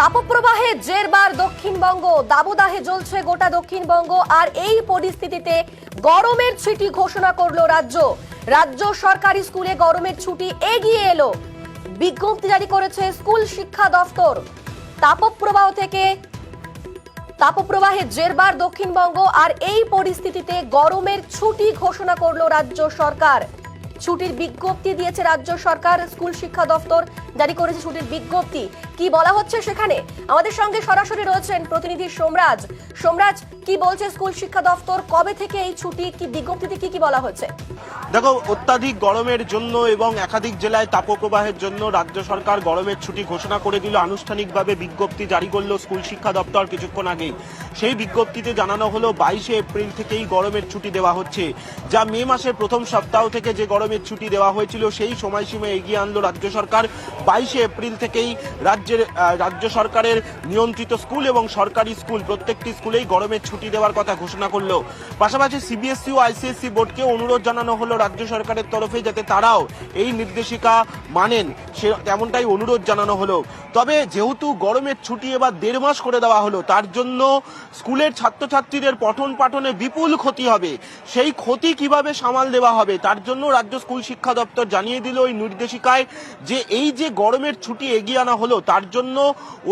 তাপপ্রবাহে জেরবার দক্ষিণবঙ্গ, দাবদাহে জ্বলছে গোটা দক্ষিণবঙ্গ, আর এই পরিস্থিতিতে গরমের ছুটি ঘোষণা করল রাজ্য। রাজ্য সরকারি স্কুলে গরমের ছুটি এগিয়ে এলো। বিজ্ঞপ্তি জারি করেছে স্কুল শিক্ষা দফতর। তাপপ্রবাহ থেকে তাপপ্রবাহে জেরবার দক্ষিণবঙ্গ, আর এই পরিস্থিতিতে গরমের ছুটি ঘোষণা করল রাজ্য সরকার। ছুটির বিজ্ঞপ্তি দিয়েছে রাজ্য সরকার, স্কুল শিক্ষা দফতর জারি করেছে ছুটির বিজ্ঞপ্তি। কি বলা হচ্ছে সেখানে? আমাদের সঙ্গে সরাসরি রয়েছেন প্রতিনিধি সোমরাজ। সোমরাজ কি বলছে স্কুল শিক্ষা দফতর? কবে থেকে এই ছুটি? কি বিজ্ঞপ্তিতে কি কি বলা হচ্ছে দেখো, অত্যাধিক গরমের জন্য এবং একাধিক জেলায় তাপপ্রবাহের জন্য রাজ্য সরকার গরমের ছুটি ঘোষণা করে দিল। আনুষ্ঠানিকভাবে বিজ্ঞপ্তি জারি করল স্কুল শিক্ষা দপ্তর কিছুক্ষণ আগেই। সেই বিজ্ঞপ্তিতে জানানো হলো, বাইশে এপ্রিল থেকেই গরমের ছুটি দেওয়া হচ্ছে। যা মে মাসের প্রথম সপ্তাহ থেকে যে গরমের ছুটি দেওয়া হয়েছিল, সেই সময়সীমা এগিয়ে আনলো রাজ্য সরকার। বাইশে এপ্রিল থেকেই রাজ্যের রাজ্য সরকারের নিয়ন্ত্রিত স্কুল এবং সরকারি স্কুল, প্রত্যেকটি স্কুলেই গরমের ছুটি দেওয়ার কথা ঘোষণা করল। পাশাপাশি সিবিএসসি ও আইসিএসসি বোর্ডকে অনুরোধ জানানো হলো রাজ্য সরকারের তরফে যাতে তারাও এই নির্দেশিকা মানেন। সে তেমনটাই অনুরোধ জানানো হলো। তবে যেহেতু গরমের ছুটি এবার দেড় মাস করে দেওয়া হলো, তার জন্য স্কুলের ছাত্রছাত্রীদের পঠন পাঠনে বিপুল ক্ষতি হবে। সেই ক্ষতি কীভাবে সামাল দেওয়া হবে, তার জন্য রাজ্য স্কুল শিক্ষা দপ্তর জানিয়ে দিল ওই নির্দেশিকায় যে এই যে গরমের ছুটি এগিয়ে আনা হলো, তার জন্য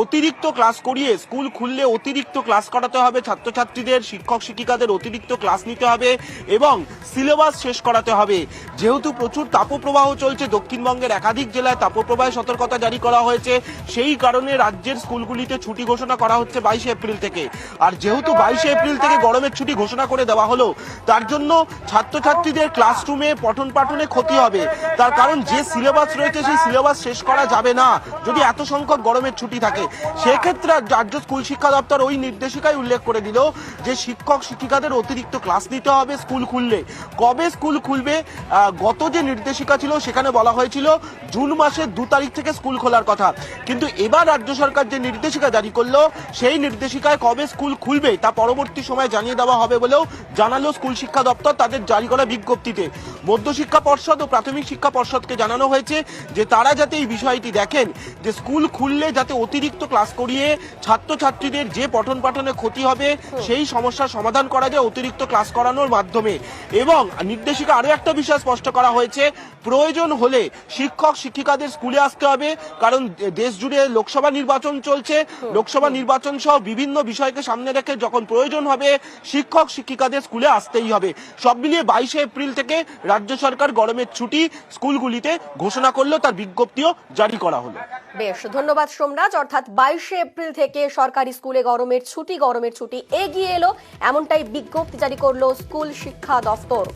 অতিরিক্ত ক্লাস করিয়ে স্কুল খুললে অতিরিক্ত ক্লাস করাতে হবে ছাত্রছাত্রীদের, শিক্ষক শিক্ষিকাদের অতিরিক্ত ক্লাস নিতে হবে এবং সিলেবাস শেষ করাতে হবে। যেহেতু প্রচুর তাপপ্রবাহ চলছে, দক্ষিণবঙ্গের একাধিক জেলায় তাপপ্রবাহে সতর্কতা জারি করা হয়েছে। সেই কারণে রাজ্যের স্কুলগুলিতে ছুটি ঘোষণা করা হচ্ছে বাইশে এপ্রিল থেকে। আর যেহেতু বাইশে এপ্রিল থেকে গরমের ছুটি ঘোষণা করে দেওয়া হলো, তার জন্য ছাত্রছাত্রীদের ক্লাসরুমে পঠন পাঠনে ক্ষতি হবে। তার কারণ যে সিলেবাস রয়েছে, সেই সিলেবাস শেষ করা যাবে না, যদি এত সংখ্যক গরমের ছুটি থাকে। সেক্ষেত্রে রাজ্য স্কুল শিক্ষা দপ্তর ওই নির্দেশিকায় উল্লেখ করে দিল যে শিক্ষক শিক্ষিকাদের অতিরিক্ত ক্লাস নিতে হবে স্কুল খুললে। কবে স্কুল খুলবে? গত যে নির্দেশিকা ছিল, সেখানে বলা হয়েছিল জুন মাসের দু তারিখ থেকে স্কুল খোলার কথা। কিন্তু এবার রাজ্য সরকার যে নির্দেশিকা জারি করল, সেই নির্দেশিকায় কবে স্কুল খুলবে, তা পরবর্তী সময় জানিয়ে দেওয়া হবে বলেও জানালো স্কুল শিক্ষা দপ্তর তাদের জারি করা বিজ্ঞপ্তিতে। মধ্যশিক্ষা পর্ষদ ও প্রাথমিক শিক্ষা পর্ষদকে জানানো হয়েছে যে তারা যাতে এই বিষয়টি দেখেন যে স্কুল খুললে যাতে অতিরিক্ত ক্লাস করিয়ে ছাত্রছাত্রীদের যে পঠন পাঠনে ক্ষতি হবে সেই সমস্যার সমাধান করা যায় অতিরিক্ত ক্লাস করানোর মাধ্যমে। এবং নির্দেশিকা আরও একটা বিষয় স্পষ্ট করা হয়েছে, প্রয়োজন হলে শিক্ষক শিক্ষিকাদের স্কুলে আসতে হবে, কারণ দেশ জুড়ে লোকসভা নির্বাচন চলছে, লোকসভা নির্বাচন সহ বিভিন্ন বিষয়কে সামনে রেখে যখন প্রয়োজন হবে, শিক্ষক শিক্ষিকাদের স্কুলে আসতেই হবে। সব মিলিয়ে বাইশে এপ্রিল থেকে রাজ্য সরকার গরমের ছুটি স্কুলগুলিতে ঘোষণা করল তার বিজ্ঞপ্তিও জারি করা হলো। বেশ, ধন্যবাদ সোমরাজ অর্থাৎ বাইশে এপ্রিল থেকে সরকারি স্কুলে গরমের ছুটি গরমের ছুটি এগিয়ে এলো। এমনটাই বিজ্ঞপ্তি জারি করল স্কুল শিক্ষা দফতর।